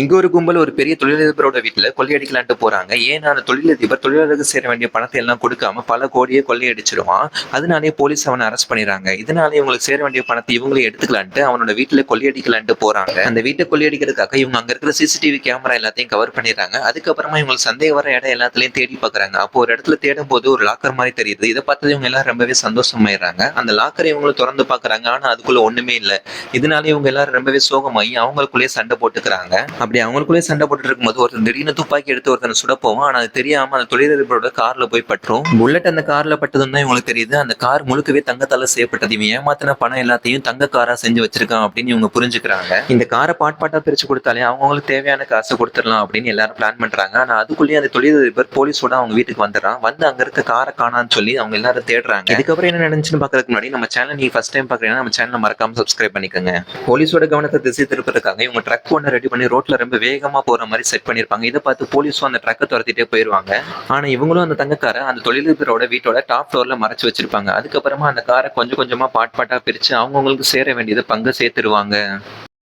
இங்க ஒரு கும்பல் ஒரு பெரிய தொழிலதிபரோட வீட்டுல கொள்ளையடிக்கலான்ட்டு போறாங்க. ஏன்னா அந்த தொழிலதிபர் தொழிலாளருக்கு சேர வேண்டிய பணத்தை எல்லாம் கொடுக்காம பல கோடியே கொள்ளையடிச்சிருவான் அதனாலே போலீஸ் அவனை அரெஸ்ட் பண்ணிடுறாங்க. இதனாலே இவங்களுக்கு சேர வேண்டிய பணத்தை இவங்களே எடுத்துக்கலான்ட்டு அவனோட வீட்டுல கொள்ளையடிக்கலான்ட்டு போறாங்க. அந்த வீட்டை கொள்ளையடிக்கிறதுக்காக இவங்க அங்க இருக்கிற சிசிடிவி கேமரா எல்லாத்தையும் கவர் பண்ணிடுறாங்க. அதுக்கப்புறமா இவங்களுக்கு சந்தேகம் வர இடம் எல்லாத்துலயும் தேடி பாக்குறாங்க. அப்போ ஒரு இடத்துல தேடும் போது ஒரு லாக்கர் மாதிரி தெரியுது. இதை பார்த்தது இவங்க எல்லாம் ரொம்பவே சந்தோஷமாயிடுறாங்க. அந்த லாக்கரை இவங்களும் திறந்து பாக்குறாங்க. ஆனா அதுக்குள்ள ஒண்ணுமே இல்லை. இதனால இவங்க எல்லாரும் ரொம்பவே சோகமாயி அவங்களுக்குள்ளேயே சண்டை போட்டுக்கிறாங்க. அப்படி அவங்களுக்குள்ளே சண்டை போட்டுட்டு இருக்கும்போது ஒருத்தன் திடீர்னு துப்பாக்கி எடுத்து ஒருத்தனை சுட போவான் அது தெரியாம அந்த தொழிலதிபரோட கார்ல போய் பற்றும் புல்லட் அந்த கார்ல பட்டதும் தான் இவங்களுக்கு தெரியுது. அந்த கார் முழுக்கவே தங்கத்தால செய்யப்பட்டது. இவன் ஏமாத்தின பணம் எல்லாத்தையும் தங்க காரா செஞ்சு வச்சிருக்கான் அப்படின்னு இவங்க புரிஞ்சுக்கிறாங்க. இந்த காரை பாட் பாட்டா பிரிச்சு கொடுத்தாலே அவங்களுக்கு தேவையான காசு கொடுத்துடலாம் அப்படின்னு எல்லாரும் பிளான் பண்றாங்க. ஆனா அதுக்குள்ளேயே அந்த தொழிலதிபர் போலீஸோட அவங்க வீட்டுக்கு வந்துடுறான். வந்து அங்க இருக்க காரை காணான்னு சொல்லி அவங்க எல்லாரும் தேடுறாங்க. இதுக்கப்புறம் என்ன நினைச்சுன்னு பாக்குறதுக்கு முன்னாடி நம்ம சேனல் நீங்க ஃபர்ஸ்ட் டைம் பாக்குறீங்கன்னா நம்ம சேனல் மறக்காம சப்ஸ்கிரைப் பண்ணிக்கோங்க. போலீஸோட கவனத்தை திசை திருப்பிருக்காங்க இவங்க ட்ரக் ஒன்று ரெடி பண்ணி ரோட்ல ரோட்ல ரொம்ப வேகமா போற மாதிரி செட் பண்ணிருப்பாங்க. இதை பார்த்து போலீஸும் அந்த ட்ரக்கை துரத்திட்டே போயிருவாங்க. ஆனா இவங்களும் அந்த தங்கக்காரை அந்த தொழிலதிபரோட வீட்டோட டாப் ஃப்ளோர்ல மறைச்சு வச்சிருப்பாங்க. அதுக்கப்புறமா அந்த காரை கொஞ்சம் கொஞ்சமா பாட் பாட்டா பிரிச்சு அவங்கவுங்களுக்கு சேர வேண்டியது பங்கு சேர்த்துருவாங்க.